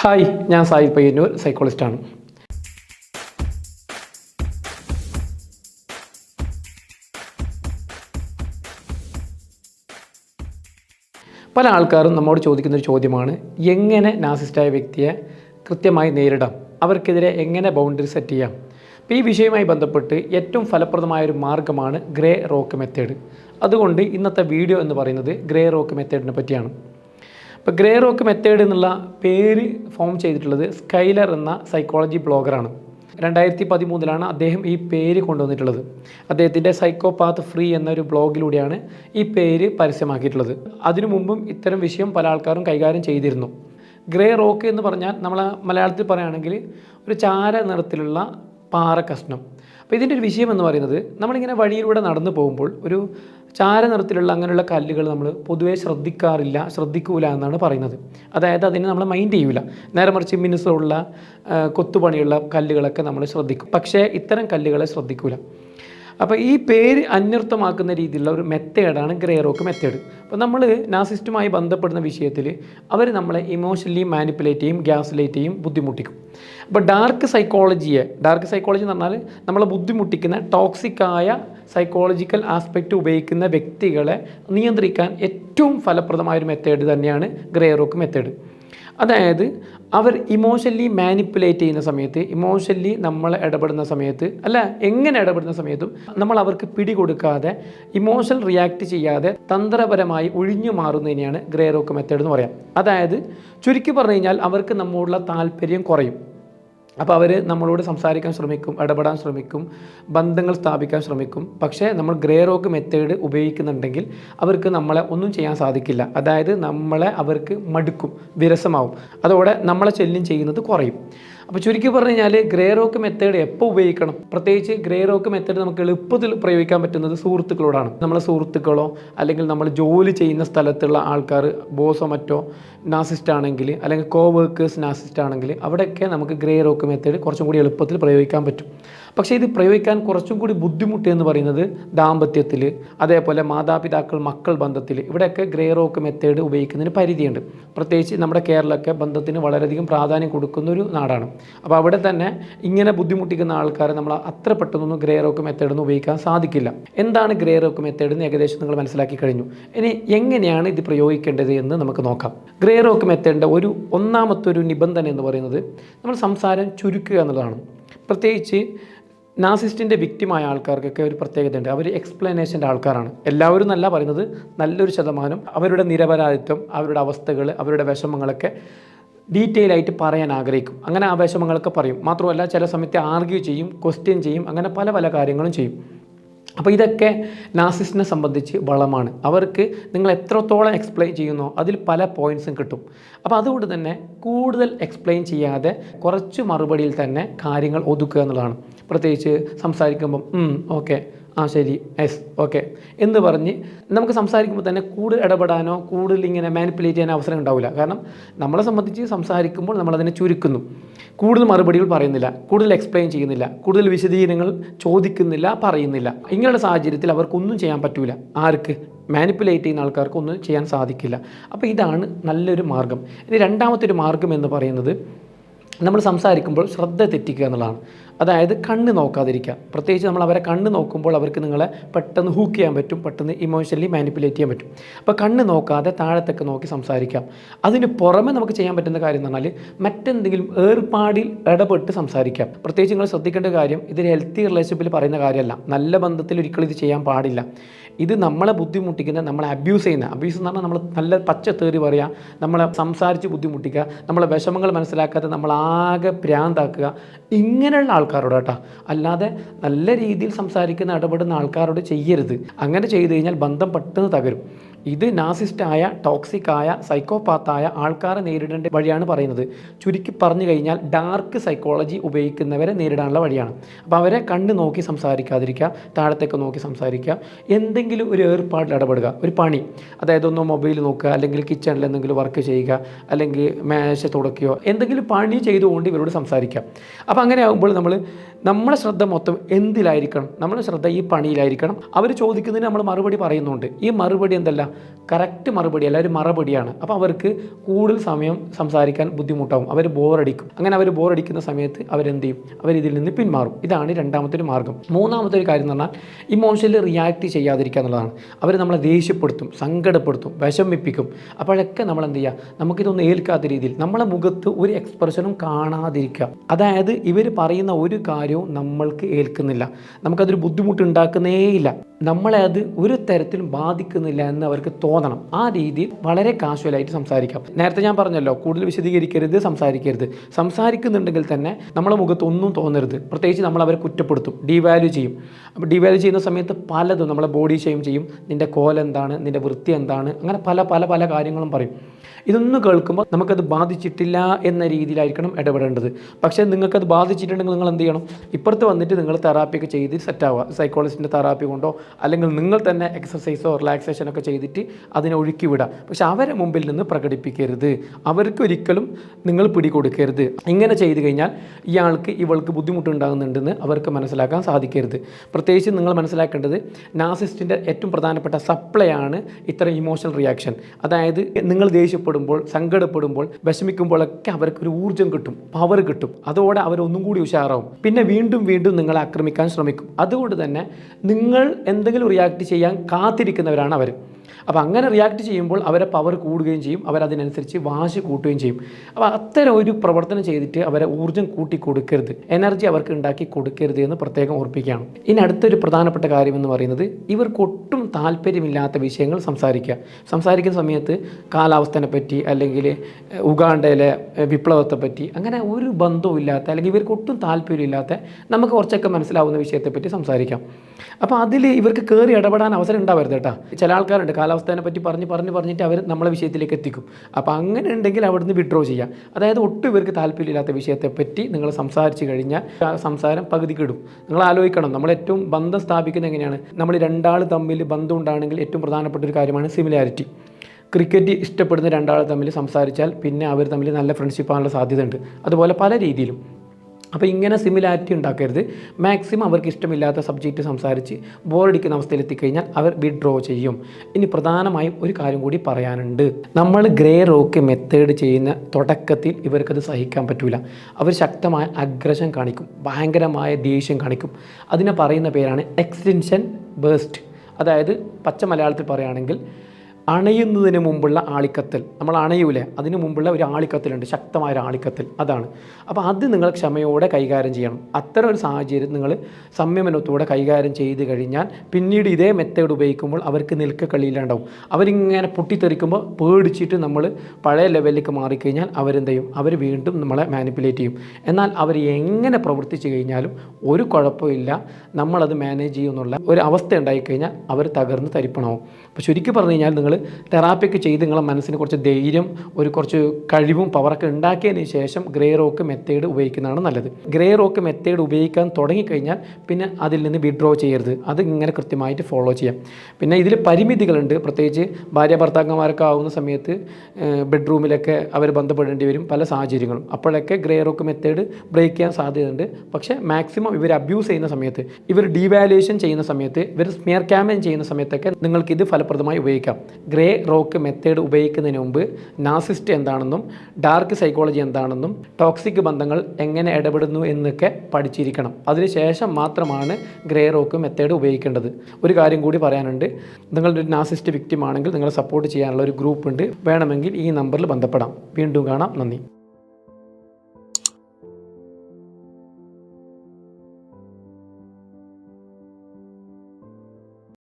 Hi ഞാൻ സായി പയ്യന്നൂർ സൈക്കോളജിസ്റ്റാണ് പല ആൾക്കാരും നമ്മോട് ചോദിക്കുന്ന ഒരു ചോദ്യമാണ് എങ്ങനെ നാസിസ്റ്റായ വ്യക്തിയെ കൃത്യമായി നേരിടാം? അവർക്കെതിരെ എങ്ങനെ ബൗണ്ടറി സെറ്റ് ചെയ്യാം? അപ്പോൾ ഈ വിഷയവുമായി ബന്ധപ്പെട്ട് ഏറ്റവും ഫലപ്രദമായ ഒരു മാർഗമാണ് ഗ്രേ റോക്ക് മെത്തേഡ് അതുകൊണ്ട് ഇന്നത്തെ വീഡിയോ എന്ന് പറയുന്നത് ഗ്രേ റോക്ക് മെത്തേഡിനെ പറ്റിയാണ്. ഇപ്പോൾ ഗ്രേ റോക്ക് മെത്തേഡ് എന്നുള്ള പേര് ഫോം ചെയ്തിട്ടുള്ളത് സ്കൈലർ എന്ന സൈക്കോളജി ബ്ലോഗറാണ് രണ്ടായിരത്തി പതിമൂന്നിലാണ് അദ്ദേഹം ഈ പേര് കൊണ്ടുവന്നിട്ടുള്ളത്. അദ്ദേഹത്തിന്റെ സൈക്കോപാത്ത് ഫ്രീ എന്നൊരു ബ്ലോഗിലൂടെയാണ് ഈ പേര് പരസ്യമാക്കിയിട്ടുള്ളത്. അതിനു മുമ്പും ഇത്തരം വിഷയം പല ആൾക്കാരും കൈകാര്യം ചെയ്തിരുന്നു. ഗ്രേ റോക്ക് എന്ന് പറഞ്ഞാൽ നമ്മൾ മലയാളത്തിൽ പറയുകയാണെങ്കിൽ ഒരു ചാര നിറത്തിലുള്ള പാറ കഷ്ണം. അപ്പോൾ ഇതിന്റെ ഒരു വിഷയം എന്ന് പറയുന്നത് നമ്മളിങ്ങനെ വഴിയിലൂടെ നടന്നു പോകുമ്പോൾ ഒരു ചാര നിറത്തിലുള്ള അങ്ങനെയുള്ള കല്ലുകൾ നമ്മൾ പൊതുവേ ശ്രദ്ധിക്കാറില്ല ശ്രദ്ധിക്കൂല എന്നാണ് പറയുന്നത്. അതായത് അതിനെ നമ്മൾ മൈൻഡ് ചെയ്യൂല. നേരെ മറിച്ച് മിനുസമുള്ള കൊത്തുപണിയുള്ള കല്ലുകളൊക്കെ നമ്മൾ ശ്രദ്ധിക്കും. പക്ഷേ ഇത്തരം കല്ലുകളെ ശ്രദ്ധിക്കൂല. അപ്പോൾ ഈ പേര് അന്വർത്ഥമാക്കുന്ന രീതിയിലുള്ള ഒരു മെത്തേഡാണ് ഗ്രേ റോക്ക് മെത്തേഡ്. അപ്പോൾ നമ്മൾ നാസിസ്റ്റുമായി ബന്ധപ്പെടുന്ന വിഷയത്തിൽ അവർ നമ്മളെ ഇമോഷണലി മാനിപ്പുലേറ്റ് ചെയ്യും ഗ്യാസ് ലൈറ്റ് ചെയ്യും ബുദ്ധിമുട്ടിക്കും. അപ്പോൾ ഡാർക്ക് സൈക്കോളജിയെ ഡാർക്ക് സൈക്കോളജി എന്ന് പറഞ്ഞാൽ നമ്മളെ ബുദ്ധിമുട്ടിക്കുന്ന ടോക്സിക്കായ സൈക്കോളജിക്കൽ ആസ്പെക്റ്റ് ഉപയോഗിക്കുന്ന വ്യക്തികളെ നിയന്ത്രിക്കാൻ ഏറ്റവും ഫലപ്രദമായൊരു മെത്തേഡ് തന്നെയാണ് ഗ്രേ റോക്ക് മെത്തേഡ് അതായത് അവർ ഇമോഷണലി മാനിപ്പുലേറ്റ് ചെയ്യുന്ന സമയത്ത് ഇമോഷണലി നമ്മൾ ഇടപെടുന്ന സമയത്ത് അല്ല എങ്ങനെ ഇടപെടുന്ന സമയത്തും നമ്മൾ അവർക്ക് പിടികൊടുക്കാതെ ഇമോഷണൽ റിയാക്ട് ചെയ്യാതെ തന്ത്രപരമായി ഒഴിഞ്ഞു മാറുന്നതിനെയാണ് ഗ്രേ റോക്ക് മെത്തേഡ് എന്ന് പറയാം. അതായത് ചുരുക്കി പറഞ്ഞു കഴിഞ്ഞാൽ അവർക്ക് നമ്മോടുള്ള താല്പര്യം കുറയും. അപ്പോൾ അവർ നമ്മളോട് സംസാരിക്കാൻ ശ്രമിക്കും ഇടപെടാൻ ശ്രമിക്കും ബന്ധങ്ങൾ സ്ഥാപിക്കാൻ ശ്രമിക്കും. പക്ഷേ നമ്മൾ ഗ്രേ റോക്ക് മെത്തേഡ് ഉപയോഗിക്കുന്നുണ്ടെങ്കിൽ അവർക്ക് നമ്മളെ ഒന്നും ചെയ്യാൻ സാധിക്കില്ല. അതായത് നമ്മളെ അവർക്ക് മടുക്കും വിരസമാവും. അതോടെ നമ്മളെ ശല്യം ചെയ്യുന്നത് കുറയും. അപ്പോൾ ചുരുക്കി പറഞ്ഞു കഴിഞ്ഞാൽ ഗ്രേ റോക്ക് മെത്തേഡ് എപ്പോൾ ഉപയോഗിക്കണം? പ്രത്യേകിച്ച് ഗ്രേ റോക്ക് മെത്തേഡ് നമുക്ക് എളുപ്പത്തിൽ പ്രയോഗിക്കാൻ പറ്റുന്നത് സുഹൃത്തുക്കളോടാണ്. നമ്മളെ സുഹൃത്തുക്കളോ അല്ലെങ്കിൽ നമ്മൾ ജോലി ചെയ്യുന്ന സ്ഥലത്തുള്ള ആൾക്കാർ ബോസോ മറ്റോ നാസിസ്റ്റ് ആണെങ്കിൽ അല്ലെങ്കിൽ കോ വർക്കേഴ്സ് നാസിസ്റ്റ് ആണെങ്കിൽ അവിടെയൊക്കെ നമുക്ക് ഗ്രേ റോക്ക് മെത്തേഡ് കുറച്ചും കൂടി എളുപ്പത്തിൽ പ്രയോഗിക്കാൻ പറ്റും. പക്ഷേ ഇത് പ്രയോഗിക്കാൻ കുറച്ചും കൂടി ബുദ്ധിമുട്ട് എന്ന് പറയുന്നത് ദാമ്പത്യത്തിൽ അതേപോലെ മാതാപിതാക്കൾ മക്കൾ ബന്ധത്തിൽ. ഇവിടെയൊക്കെ ഗ്രേ റോക്ക് മെത്തേഡ് ഉപയോഗിക്കുന്നതിന് പരിധിയുണ്ട്. പ്രത്യേകിച്ച് നമ്മുടെ കേരളമൊക്കെ ബന്ധത്തിന് വളരെയധികം പ്രാധാന്യം കൊടുക്കുന്ന ഒരു നാടാണ്. അപ്പോൾ അവിടെ തന്നെ ഇങ്ങനെ ബുദ്ധിമുട്ടിക്കുന്ന ആൾക്കാരെ നമ്മൾ അത്ര പെട്ടെന്നൊന്നും ഗ്രേ റോക്ക് മെത്തേഡ് ഒന്നും ഉപയോഗിക്കാൻ സാധിക്കില്ല. എന്താണ് ഗ്രേ റോക്ക് മെത്തേഡ് എന്ന് ഏകദേശം നിങ്ങൾ മനസ്സിലാക്കി കഴിഞ്ഞു. ഇനി എങ്ങനെയാണ് ഇത് പ്രയോഗിക്കേണ്ടത് എന്ന് നമുക്ക് നോക്കാം. ഗ്രേ റോക്ക് മെത്തേഡിന്റെ ഒരു ഒന്നാമത്തെ ഒരു നിബന്ധന എന്ന് പറയുന്നത് നമ്മൾ സംസാരം ചുരുക്കുക എന്നുള്ളതാണ്. പ്രത്യേകിച്ച് നാസിസ്റ്റിന്റെ വിക്റ്റിമായ ആൾക്കാർക്കൊക്കെ ഒരു പ്രത്യേകതയുണ്ട്. അവർ എക്സ്പ്ലനേഷന്റെ ആൾക്കാരാണ്. എല്ലാവരും നല്ല പറയുന്നത് നല്ലൊരു ശതമാനം അവരുടെ നിരപരാധിത്വം അവരുടെ അവസ്ഥകൾ അവരുടെ വിഷമങ്ങളൊക്കെ ഡീറ്റെയിൽ ആയിട്ട് പറയാൻ ആഗ്രഹിക്കും. അങ്ങനെ ആ വിഷമങ്ങളൊക്കെ പറയും. മാത്രമല്ല ചില സമയത്ത് ആർഗ്യൂ ചെയ്യും ക്വസ്റ്റ്യൻ ചെയ്യും അങ്ങനെ പല പല കാര്യങ്ങളും ചെയ്യും. അപ്പോൾ ഇതൊക്കെ നാസിസ്റ്റിനെ സംബന്ധിച്ച് വളമാണ്. അവർക്ക് നിങ്ങൾ എത്രത്തോളം എക്സ്പ്ലെയിൻ ചെയ്യുന്നോ അതിൽ പല പോയിൻസും കിട്ടും. അപ്പോൾ അതുകൊണ്ട് തന്നെ കൂടുതൽ എക്സ്പ്ലെയിൻ ചെയ്യാതെ കുറച്ച് മറുപടിയിൽ തന്നെ കാര്യങ്ങൾ ഒതുക്കുക എന്നുള്ളതാണ്. പ്രത്യേകിച്ച് സംസാരിക്കുമ്പം ഓക്കെ ആ ശരി എസ് ഓക്കെ എന്ന് പറഞ്ഞ് നമുക്ക് സംസാരിക്കുമ്പോൾ തന്നെ കൂടുതൽ ഇടപെടാനോ കൂടുതൽ ഇങ്ങനെ മാനിപ്പുലേറ്റ് ചെയ്യാൻ അവസരം ഉണ്ടാവില്ല. കാരണം നമ്മളെ സംബന്ധിച്ച് സംസാരിക്കുമ്പോൾ നമ്മളതിനെ ചുരുക്കുന്നു. കൂടുതൽ മറുപടികൾ പറയുന്നില്ല കൂടുതൽ എക്സ്പ്ലെയിൻ ചെയ്യുന്നില്ല കൂടുതൽ വിശദീകരണങ്ങൾ ചോദിക്കുന്നില്ല പറയുന്നില്ല. ഇങ്ങനെയുള്ള സാഹചര്യത്തിൽ അവർക്കൊന്നും ചെയ്യാൻ പറ്റില്ല ആർക്ക്? മാനിപ്പുലേറ്റ് ചെയ്യുന്ന ആൾക്കാർക്ക് ഒന്നും ചെയ്യാൻ സാധിക്കില്ല. അപ്പോൾ ഇതാണ് നല്ലൊരു മാർഗം ഇനി രണ്ടാമത്തെ ഒരു മാർഗം എന്ന് പറയുന്നത് നമ്മൾ സംസാരിക്കുമ്പോൾ ശ്രദ്ധ തെറ്റിക്കുക എന്നുള്ളതാണ്. അതായത് കണ്ണ് നോക്കാതിരിക്കുക. പ്രത്യേകിച്ച് നമ്മൾ അവരെ കണ്ണ് നോക്കുമ്പോൾ അവർക്ക് നിങ്ങളെ പെട്ടെന്ന് ഹൂക്ക് ചെയ്യാൻ പറ്റും പെട്ടെന്ന് ഇമോഷണലി മാനിപ്പുലേറ്റ് ചെയ്യാൻ പറ്റും. അപ്പോൾ കണ്ണ് നോക്കാതെ താഴത്തൊക്കെ നോക്കി സംസാരിക്കാം. അതിന് പുറമെ നമുക്ക് ചെയ്യാൻ പറ്റുന്ന കാര്യം എന്ന് പറഞ്ഞാൽ മറ്റെന്തെങ്കിലും ഏർപ്പാടിൽ ഇടപെട്ട് സംസാരിക്കാം. പ്രത്യേകിച്ച് നിങ്ങൾ ശ്രദ്ധിക്കേണ്ട കാര്യം ഇതൊരു ഹെൽത്തി റിലേഷൻഷിപ്പിൽ പറയുന്ന കാര്യമല്ല. നല്ല ബന്ധത്തിൽ ഒരിക്കലും ഇത് ചെയ്യാൻ പാടില്ല. ഇത് നമ്മളെ ബുദ്ധിമുട്ടിക്കുന്ന നമ്മളെ അബ്യൂസ് ചെയ്യുന്ന അബ്യൂസ് എന്ന് പറഞ്ഞാൽ നമ്മൾ നല്ല പച്ച തേറി പറയുക നമ്മളെ സംസാരിച്ച് ബുദ്ധിമുട്ടിക്കുക നമ്മളെ വിഷമങ്ങൾ മനസ്സിലാക്കാതെ നമ്മളാകെ ഭ്രാന്താക്കുക ഇങ്ങനെയുള്ള ആൾക്കാരോട് കേട്ടോ. അല്ലാതെ നല്ല രീതിയിൽ സംസാരിക്കുന്ന ഇടപെടുന്ന ആൾക്കാരോട് ചെയ്യരുത്. അങ്ങനെ ചെയ്തു കഴിഞ്ഞാൽ ബന്ധം പെട്ടെന്ന് തകരും. ഇത് നാസിസ്റ്റായ ടോക്സിക്കായ സൈക്കോപാത്തായ ആൾക്കാരെ നേരിടേണ്ട വഴിയാണ് പറയുന്നത്. ചുരുക്കി പറഞ്ഞു കഴിഞ്ഞാൽ ഡാർക്ക് സൈക്കോളജി ഉപയോഗിക്കുന്നവരെ നേരിടാനുള്ള വഴിയാണ്. അപ്പോൾ അവരെ കണ്ണ് നോക്കി സംസാരിക്കാതിരിക്കുക താഴത്തേക്ക് നോക്കി സംസാരിക്കുക എന്തെങ്കിലും ഒരു ഏർപ്പാടിൽ ഇടപെടുക ഒരു പണി. അതായത് ഒന്ന് മൊബൈൽ നോക്കുക അല്ലെങ്കിൽ കിച്ചണിൽ എന്തെങ്കിലും വർക്ക് ചെയ്യുക അല്ലെങ്കിൽ മേശ തുടക്കുകയോ എന്തെങ്കിലും പണി ചെയ്തുകൊണ്ട് ഇവരോട് സംസാരിക്കുക. അപ്പോൾ അങ്ങനെ ആകുമ്പോൾ നമ്മൾ നമ്മുടെ ശ്രദ്ധ മൊത്തം എന്തിലായിരിക്കണം? നമ്മുടെ ശ്രദ്ധ ഈ പണിയിലായിരിക്കണം. അവർ ചോദിക്കുന്നതിന് നമ്മൾ മറുപടി പറയുന്നുണ്ട്. ഈ മറുപടി എന്തല്ല? കറക്റ്റ് മറുപടി അല്ല ഒരു മറുപടിയാണ്. അപ്പോൾ അവർക്ക് കൂടുതൽ സമയം സംസാരിക്കാൻ ബുദ്ധിമുട്ടാവും. അവർ ബോറടിക്കും. അങ്ങനെ അവർ ബോറടിക്കുന്ന സമയത്ത് അവരെന്ത് ചെയ്യും? അവർ ഇതിൽ നിന്ന് പിന്മാറും. ഇതാണ് രണ്ടാമത്തെ ഒരു മാർഗം. മൂന്നാമത്തെ ഒരു കാര്യം എന്ന് പറഞ്ഞാൽ ഇമോഷണലി റിയാക്ട് ചെയ്യാതിരിക്കുക എന്നുള്ളതാണ്. അവർ നമ്മളെ ദേഷ്യപ്പെടുത്തും സങ്കടപ്പെടുത്തും വിഷമിപ്പിക്കും. അപ്പോഴൊക്കെ നമ്മൾ എന്ത് ചെയ്യുക? നമുക്കിതൊന്നും ഏൽക്കാത്ത രീതിയിൽ നമ്മളെ മുഖത്ത് ഒരു എക്സ്പ്രഷനും കാണാതിരിക്കുക. അതായത് ഇവർ പറയുന്ന ഒരു കാര്യവും നമ്മൾക്ക് ഏൽക്കുന്നില്ല. നമുക്കതൊരു ബുദ്ധിമുട്ട് ഉണ്ടാക്കുന്നേയില്ല. നമ്മളെ അത് ഒരു തരത്തിലും ബാധിക്കുന്നില്ല എന്ന് അവർക്ക് തോന്നണം. ആ രീതിയിൽ വളരെ കാഷ്വലായിട്ട് സംസാരിക്കാം. നേരത്തെ ഞാൻ പറഞ്ഞല്ലോ കൂടുതൽ വിശദീകരിക്കരുത് സംസാരിക്കരുത്. സംസാരിക്കുന്നുണ്ടെങ്കിൽ തന്നെ നമ്മളെ മുഖത്ത് ഒന്നും തോന്നരുത്. പ്രത്യേകിച്ച് നമ്മൾ അവരെ കുറ്റപ്പെടുത്തും ഡിവാല്യൂ ചെയ്യും. അപ്പോൾ ഡിവാല്യൂ ചെയ്യുന്ന സമയത്ത് പലതും നമ്മളെ ബോഡി ഷെയിം ചെയ്യും. നിന്റെ കോലെന്താണ് നിന്റെ വൃത്തി എന്താണ്? അങ്ങനെ പല പല പല കാര്യങ്ങളും പറയും. ഇതൊന്നും കേൾക്കുമ്പോൾ നമുക്കത് ബാധിച്ചിട്ടില്ല എന്ന രീതിയിലായിരിക്കണം ഇടപെടേണ്ടത്. പക്ഷേ നിങ്ങൾക്കത് ബാധിച്ചിട്ടുണ്ടെങ്കിൽ നിങ്ങൾ എന്ത് ചെയ്യണം? ഇപ്പുറത്ത് വന്നിട്ട് നിങ്ങൾ തെറാപ്പിയൊക്കെ ചെയ്ത് സെറ്റാവുക സൈക്കോളജിസ്റ്റിന്റെ തെറാപ്പി കൊണ്ടോ അല്ലെങ്കിൽ നിങ്ങൾ തന്നെ എക്സസൈസോ റിലാക്സേഷനൊക്കെ ചെയ്തിട്ട് അതിനെ ഒഴുക്കി വിടാം പക്ഷെ അവരെ മുമ്പിൽ നിന്ന് പ്രകടിപ്പിക്കരുത്. അവർക്ക് ഒരിക്കലും നിങ്ങൾ പിടികൊടുക്കരുത്. ഇങ്ങനെ ചെയ്തു കഴിഞ്ഞാൽ ഇയാൾക്ക് ഇവൾക്ക് ബുദ്ധിമുട്ടുണ്ടാകുന്നുണ്ടെന്ന് അവർക്ക് മനസ്സിലാക്കാൻ സാധിക്കരുത്. പ്രത്യേകിച്ച് നിങ്ങൾ മനസ്സിലാക്കേണ്ടത് നാസിസ്റ്റിന്റെ ഏറ്റവും പ്രധാനപ്പെട്ട സപ്ലൈ ആണ് ഇത്തരം ഇമോഷണൽ റിയാക്ഷൻ. അതായത് നിങ്ങൾ ദേഷ്യപ്പെടുമ്പോൾ സങ്കടപ്പെടുമ്പോൾ വിഷമിക്കുമ്പോഴൊക്കെ അവർക്ക് ഒരു ഊർജം കിട്ടും പവർ കിട്ടും. അതോടെ അവരൊന്നും കൂടി ഉഷാറാവും. പിന്നെ വീണ്ടും വീണ്ടും നിങ്ങളെ ആക്രമിക്കാൻ ശ്രമിക്കും. അതുകൊണ്ട് തന്നെ നിങ്ങൾ എന്തെങ്കിലും റിയാക്ട് ചെയ്യാൻ കാത്തിരിക്കുന്നവരാണ് അവർ അപ്പോൾ അങ്ങനെ റിയാക്ട് ചെയ്യുമ്പോൾ അവരെ പവർ കൂടുകയും ചെയ്യും. അവരതിനനുസരിച്ച് വാശി കൂട്ടുകയും ചെയ്യും. അപ്പോൾ അത്തരം ഒരു പ്രവർത്തനം ചെയ്തിട്ട് അവരെ ഊർജം കൂട്ടി കൊടുക്കരുത്. എനർജി അവർക്ക് ഉണ്ടാക്കി കൊടുക്കരുത് എന്ന് പ്രത്യേകം ഓർപ്പിക്കുകയാണ്. ഇനി അടുത്തൊരു പ്രധാനപ്പെട്ട കാര്യം എന്ന് പറയുന്നത് ഇവർക്ക് ഒട്ടും താല്പര്യമില്ലാത്ത വിഷയങ്ങൾ സംസാരിക്കുക. സംസാരിക്കുന്ന സമയത്ത് കാലാവസ്ഥനെ പറ്റി അല്ലെങ്കിൽ ഉഗാണ്ടയിലെ വിപ്ലവത്തെ പറ്റി അങ്ങനെ ഒരു ബന്ധവും ഇല്ലാത്ത അല്ലെങ്കിൽ ഇവർക്ക് ഒട്ടും താല്പര്യമില്ലാത്ത നമുക്ക് കുറച്ചൊക്കെ മനസ്സിലാവുന്ന വിഷയത്തെപ്പറ്റി സംസാരിക്കാം. അപ്പോൾ അതിൽ ഇവർക്ക് കയറി ഇടപെടാൻ അവസരം ഉണ്ടാവരുത് കേട്ടോ. ചില ആൾക്കാരുണ്ട് കാലാവസ്ഥയെ പറ്റി പറഞ്ഞ് പറഞ്ഞ് പറഞ്ഞിട്ട് അവർ നമ്മളെ വിഷയത്തിലേക്ക് എത്തിക്കും. അപ്പോൾ അങ്ങനെ ഉണ്ടെങ്കിൽ അവിടുന്ന് വിഡ്രോ ചെയ്യാം. അതായത് ഒട്ടും ഇവർക്ക് താല്പര്യമില്ലാത്ത വിഷയത്തെപ്പറ്റി നിങ്ങൾ സംസാരിച്ച് കഴിഞ്ഞാൽ ആ സംസാരം പകുതിക്കിടും നിങ്ങൾ ആലോചിക്കണം. നമ്മൾ ഏറ്റവും ബന്ധം സ്ഥാപിക്കുന്നത് എങ്ങനെയാണ്? നമ്മൾ രണ്ടാൾ തമ്മിൽ ബന്ധം ഉണ്ടാണെങ്കിൽ ഏറ്റവും പ്രധാനപ്പെട്ട ഒരു കാര്യമാണ് സിമിലാരിറ്റി ക്രിക്കറ്റ് ഇഷ്ടപ്പെടുന്ന രണ്ടാൾ തമ്മിൽ സംസാരിച്ചാൽ പിന്നെ അവർ തമ്മിൽ നല്ല ഫ്രണ്ട്ഷിപ്പ് ആകാനുള്ള സാധ്യതയുണ്ട്. അതുപോലെ പല രീതിയിലും. അപ്പോൾ ഇങ്ങനെ സിമിലാരിറ്റി ഉണ്ടാക്കരുത്. മാക്സിമം അവർക്ക് ഇഷ്ടമില്ലാത്ത സബ്ജക്റ്റ് സംസാരിച്ച് ബോറടിക്കുന്ന അവസ്ഥയിൽ എത്തിക്കഴിഞ്ഞാൽ അവർ വിഡ്രോ ചെയ്യും. ഇനി പ്രധാനമായും ഒരു കാര്യം കൂടി പറയാനുണ്ട്. നമ്മൾ ഗ്രേ റോക്ക് മെത്തേഡ് ചെയ്യുന്ന തുടക്കത്തിൽ ഇവർക്കത് സഹിക്കാൻ പറ്റില്ല അവർ ശക്തമായ അഗ്രഷൻ കാണിക്കും ഭയങ്കരമായ ദേഷ്യം കാണിക്കും. അതിനെ പറയുന്ന പേരാണ് എക്സ്റ്റൻഷൻ ബേസ്റ്റ് അതായത് പച്ച മലയാളത്തിൽ പറയുകയാണെങ്കിൽ അണയുന്നതിന് മുമ്പുള്ള ആളിക്കത്തൽ. നമ്മൾ അണയൂലേ? അതിന് മുമ്പുള്ള ഒരു ആളിക്കത്തലുണ്ട്. ശക്തമായ ഒരു ആളിക്കത്തൽ. അതാണ്. അപ്പോൾ അത് നിങ്ങൾ ക്ഷമയോടെ കൈകാര്യം ചെയ്യണം. അത്തരം ഒരു സാഹചര്യം നിങ്ങൾ സംയമനത്തോടെ കൈകാര്യം ചെയ്ത് കഴിഞ്ഞാൽ പിന്നീട് ഇതേ മെത്തേഡ് ഉപയോഗിക്കുമ്പോൾ അവർക്ക് നിൽക്ക കളിയില്ലാണ്ടാവും അവരിങ്ങനെ പൊട്ടിത്തെറിക്കുമ്പോൾ പേടിച്ചിട്ട് നമ്മൾ പഴയ ലെവലിലേക്ക് മാറിക്കഴിഞ്ഞാൽ അവരെന്ത് ചെയ്യും അവർ വീണ്ടും നമ്മളെ മാനിപ്പുലേറ്റ് ചെയ്യും. എന്നാൽ അവർ എങ്ങനെ പ്രവർത്തിച്ചു കഴിഞ്ഞാലും ഒരു കുഴപ്പമില്ല നമ്മളത് മാനേജ് ചെയ്യുമെന്നുള്ള ഒരു അവസ്ഥ ഉണ്ടായിക്കഴിഞ്ഞാൽ അവർ തകർന്ന് തരിപ്പണമാവും. അപ്പോൾ ശരിക്കും പറഞ്ഞു കഴിഞ്ഞാൽ നിങ്ങൾ തെറാപ്പിയൊക്കെ ചെയ്ത് നിങ്ങളെ മനസ്സിന് കുറച്ച് ധൈര്യം ഒരു കുറച്ച് കഴിവും പവറൊക്കെ ഉണ്ടാക്കിയതിന് ശേഷം ഗ്രേ റോക്ക് മെത്തേഡ് ഉപയോഗിക്കുന്നതാണ് നല്ലത്. ഗ്രേ റോക്ക് മെത്തേഡ് ഉപയോഗിക്കാൻ തുടങ്ങിക്കഴിഞ്ഞാൽ പിന്നെ അതിൽ നിന്ന് വിഡ്രോ ചെയ്യരുത്. അത് ഇങ്ങനെ കൃത്യമായിട്ട് ഫോളോ ചെയ്യാം. പിന്നെ ഇതിൽ പരിമിതികളുണ്ട്. പ്രത്യേകിച്ച് ഭാര്യ ഭർത്താക്കന്മാരൊക്കെ ആവുന്ന സമയത്ത് ബെഡ്റൂമിലൊക്കെ അവർ ബന്ധപ്പെടേണ്ടി വരും പല സാഹചര്യങ്ങളും. അപ്പോഴൊക്കെ ഗ്രേ റോക്ക് മെത്തേഡ് ബ്രേക്ക് ചെയ്യാൻ സാധ്യതയുണ്ട്. പക്ഷേ മാക്സിമം ഇവർ അബ്യൂസ് ചെയ്യുന്ന സമയത്ത് ഇവർ ഡീവാലുവേഷൻ ചെയ്യുന്ന സമയത്ത് ഇവർ സ്മിയർ ക്യാമ്പയിൻ ചെയ്യുന്ന സമയത്തൊക്കെ നിങ്ങൾക്ക് ഇത് ഫലപ്രദമായി ഉപയോഗിക്കാം. ഗ്രേ റോക്ക് മെത്തേഡ് ഉപയോഗിക്കുന്നതിന് മുമ്പ് നാസിസ്റ്റ് എന്താണെന്നും ഡാർക്ക് സൈക്കോളജി എന്താണെന്നും ടോക്സിക് ബന്ധങ്ങൾ എങ്ങനെ ഇടപെടുന്നു എന്നൊക്കെ പഠിച്ചിരിക്കണം. അതിനുശേഷം മാത്രമാണ് ഗ്രേ റോക്ക് മെത്തേഡ് ഉപയോഗിക്കേണ്ടത്. ഒരു കാര്യം കൂടി പറയാനുണ്ട്. നിങ്ങളുടെ ഒരു നാസിസ്റ്റ് വിക്റ്റിം ആണെങ്കിൽ നിങ്ങളെ സപ്പോർട്ട് ചെയ്യാനുള്ള ഒരു ഗ്രൂപ്പ് ഉണ്ട്. വേണമെങ്കിൽ ഈ നമ്പറിൽ ബന്ധപ്പെടാം. വീണ്ടും കാണാം. നന്ദി.